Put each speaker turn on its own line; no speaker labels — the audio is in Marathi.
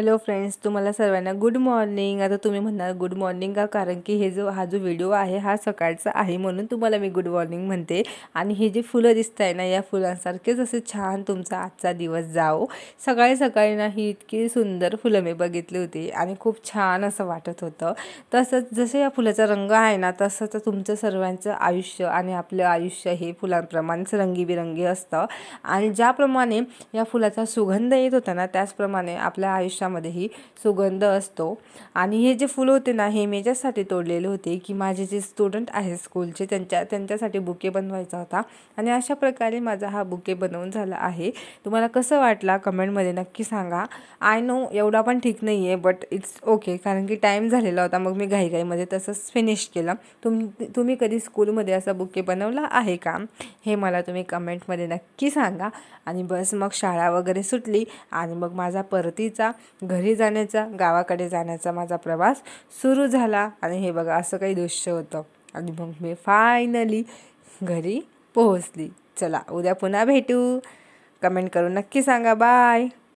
हॅलो फ्रेंड्स तुम्हाला सर्वांना गुड मॉर्निंग आता तुम्ही म्हणणार गुड मॉर्निंग का? कारण की हे जो हा जो व्हिडिओ आहे हा सकाळचा आहे म्हणून तुम्हाला मी गुड मॉर्निंग म्हणते. आणि हे जे फुलं दिसत आहे ना या फुलांसारखेच असे छान तुमचा आजचा दिवस जाओ सकाळी सकाळी ना ही इतकी सुंदर फुलं मी बघितली होती आणि खूप छान असं वाटत होतं. तसंच जसं या फुलाचा रंग आहे ना तसंच तुमचं सर्वांचं आयुष्य आणि आपलं आयुष्य हे फुलांप्रमाणेच रंगीबिरंगी असतं. आणि ज्याप्रमाणे या फुलाचा सुगंध येत होता ना त्याचप्रमाणे आपल्या आयुष्यात ही सुगंध असतो. आणि हे जे फुलं होते ना हे मी याच्यासाठी तोडलेले होते की माझे जे स्टुडंट आहे स्कूलचे त्यांच्या त्यांच्यासाठी बुके बनवायचा होता. आणि अशा प्रकारे माझा हा बुके बनवून झाला आहे. तुम्हाला कसं वाटला कमेंटमध्ये नक्की सांगा. आय नो एवढा पण ठीक नाही आहे बट इट्स ओके कारण की टाईम झालेला होता मग मी घाईघाईमध्ये तसंच फिनिश केलं. तुम तुम्ही कधी स्कूलमध्ये असा बुके बनवला आहे का? हे मला तुम्ही कमेंटमध्ये नक्की सांगा. आणि बस मग शाळा वगैरे सुटली आणि मग माझा परतीचा घरी जाण्याचा गावाकडे जाण्याचा माझा प्रवास सुरू झाला आणि हे बघा असं काही दृश्य होतं. आणि मग मी फायनली घरी पोहोचली. चला उद्या पुन्हा भेटू. कमेंट करून नक्की सांगा. बाय